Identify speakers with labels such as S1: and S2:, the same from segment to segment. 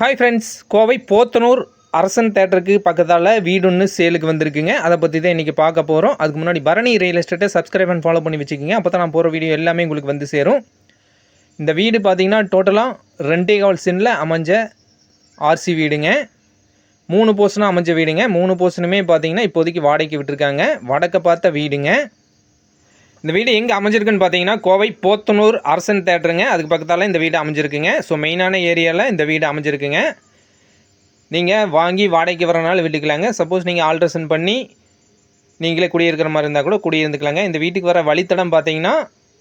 S1: Hi friends Kovai Podanur அரசன் தேட்டருக்கு பக்கத்தால் வீடு ஒன்று சேலுக்கு வந்திருக்குங்க. அதை பற்றி தான் இன்றைக்கி பார்க்க போகிறோம் அதுக்கு முன்னாடி பரணி ரியல் எஸ்டேட்டை சப்ஸ்கிரைப் அண்ட் ஃபாலோ பண்ணி வச்சுக்கோங்க. அப்போ தான் நான் போகிற வீடியோ எல்லாமே உங்களுக்கு வந்து சேரும். இந்த வீடு பார்த்தீங்கன்னா டோட்டலாக ரெண்டே கால் சென்டில் அமைஞ்ச ஆர்சி வீடுங்க. மூணு போர்ஷனாக அமைஞ்ச வீடுங்க. மூணு போர்ஷனுமே பார்த்தீங்கன்னா இப்போதைக்கு வாடகைக்கு விட்டுருக்காங்க. வடக்க பார்த்த வீடுங்க. இந்த வீடு எங்கே அமைஞ்சிருக்குன்னு பார்த்தீங்கன்னா கோவை போத்தனூர் அரசன் தேட்டருங்க. அதுக்கு பக்கத்தால் இந்த வீடு அமைஞ்சிருக்குங்க. ஸோ மெயினான ஏரியாவில் இந்த வீடு அமைஞ்சிருக்குங்க. நீங்கள் வாங்கி வாடகைக்கு வரனால விட்டுக்கலாங்க. சப்போஸ் நீங்கள் ஆல்ட்ரேஷன் பண்ணி நீங்களே குடியிருக்கிற மாதிரி இருந்தால் கூட குடியிருந்துக்கலாங்க. இந்த வீட்டுக்கு வர வழித்தடம் பார்த்தீங்கன்னா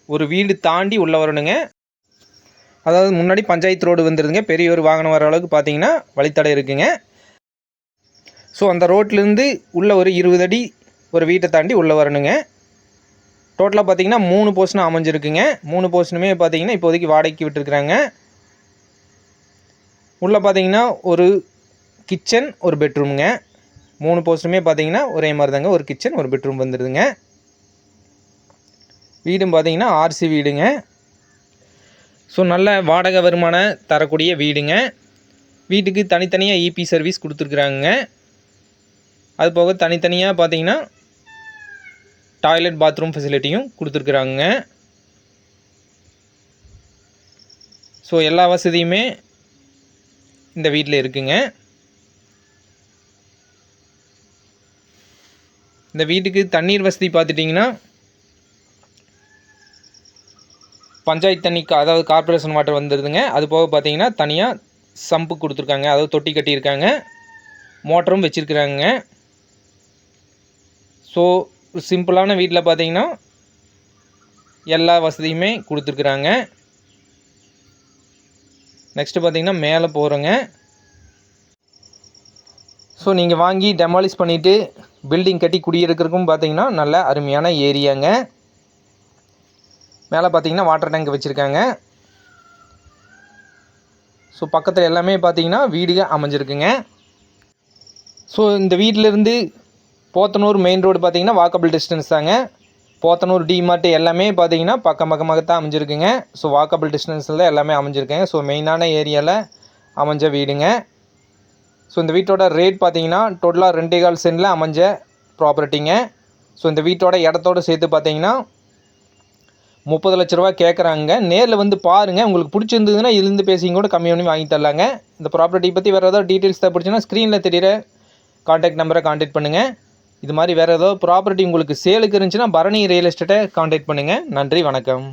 S1: ஒரு வீடு தாண்டி உள்ளே வரணுங்க. அதாவது முன்னாடி பஞ்சாயத்து ரோடு வந்துருதுங்க. பெரிய ஒரு வாகனம் வர அளவுக்கு பார்த்தீங்கன்னா வழித்தடம் இருக்குங்க. ஸோ அந்த ரோட்லேருந்து உள்ள ஒரு இருபது அடி ஒரு வீட்டை தாண்டி உள்ளே வரணுங்க. டோட்டலாக பார்த்தீங்கன்னா மூணு போர்ஷன் அமைஞ்சிருக்குங்க. மூணு போர்ஷனுமே பார்த்தீங்கன்னா இப்போதைக்கு வாடகைக்கு விட்டுருக்குறாங்க. உள்ளே பார்த்தீங்கன்னா ஒரு கிச்சன் ஒரு பெட்ரூமுங்க மூணு போர்ஷனுமே பார்த்தீங்கன்னா ஒரே மாதிரி தாங்க ஒரு கிச்சன் ஒரு பெட்ரூம் வந்துடுதுங்க வீடும் பார்த்தீங்கன்னா ஆர்சி வீடுங்க. ஸோ நல்ல வாடகை வருமானம் தரக்கூடிய வீடுங்க. வீட்டுக்கு தனித்தனியாக இபி சர்வீஸ் கொடுத்துருக்குறாங்க அது போக தனித்தனியாக பார்த்தீங்கன்னா டாய்லெட் பாத்ரூம் ஃபெசிலிட்டியும் கொடுத்துருக்குறாங்க. ஸோ எல்லா வசதியுமே இந்த வீட்டில் இருக்குங்க. இந்த வீட்டுக்கு தண்ணீர் வசதி பார்த்துட்டிங்கன்னா பஞ்சாயத்து தண்ணிக்கு அதாவது கார்ப்பரேஷன் வாட்டர் வந்துடுதுங்க அது போக பார்த்தீங்கன்னா தனியாக சம்பு கொடுத்துருக்காங்க. அதாவது தொட்டி கட்டியிருக்காங்க. மோட்டரும் வச்சுருக்குறாங்க. ஸோ சிம்பிளான வீட்டில் பார்த்தீங்கன்னா எல்லா வசதியுமே கொடுத்துருக்குறாங்க. நெக்ஸ்ட்டு பார்த்தீங்கன்னா மேலே போகிறோங்க ஸோ நீங்கள் வாங்கி டெமாலிஷ் பண்ணிவிட்டு பில்டிங் கட்டி குடியிருக்கிறதுக்கும் பார்த்தீங்கன்னா நல்ல அருமையான ஏரியாங்க. மேலே பார்த்தீங்கன்னா வாட்டர் டேங்க் வச்சுருக்காங்க. ஸோ பக்கத்தில் எல்லாமே பார்த்தீங்கன்னா வீடுக அமைஞ்சிருக்குங்க. ஸோ இந்த வீட்டிலேருந்து போத்தனூர் மெயின் ரோடு பார்த்தீங்கன்னா வாக்கபிள் டிஸ்டன்ஸ் தாங்க. போத்தனூர் டிமார்ட் எல்லாமே பார்த்தீங்கன்னா பக்கம் பக்கமாக தான் அமைஞ்சிருக்குங்க. ஸோ வாக்கபிள் டிஸ்டன்ஸில் தான் எல்லாமே அமைஞ்சிருக்குங்க. ஸோ மெயினான ஏரியாவில் அமைஞ்ச வீடுங்க. ஸோ இந்த வீட்டோட ரேட் பார்த்தீங்கன்னா டோட்டலாக ரெண்டே கால் சென்டில் அமைஞ்ச ப்ராப்பர்ட்டிங்க ஸோ இந்த வீட்டோட இடத்தோட சேர்த்து பார்த்தீங்கன்னா முப்பது லட்ச ரூபா கேட்குறாங்க நேரில் வந்து பாருங்கள் உங்களுக்கு பிடிச்சிருந்ததுன்னா இருந்து பேசிங்க கூட கம்மி பண்ணி வாங்கி தரலாங்க. இந்த ப்ராப்பர்ட்டி பற்றி வேறு ஏதாவது டீட்டெயில்ஸ் தேவைப்படுச்சுன்னா ஸ்க்ரீனில் தெரியிற காண்டாக்ட் நம்பரை காண்டாக்ட் பண்ணுங்கள் இது மாதிரி வேறு ஏதாவது ப்ராப்பர்ட்டி உங்களுக்கு சேலுக்கு இருந்துச்சுன்னா பரணி ரியல் எஸ்டேட்டை காண்டாக்ட் பண்ணுங்கள் நன்றி வணக்கம்.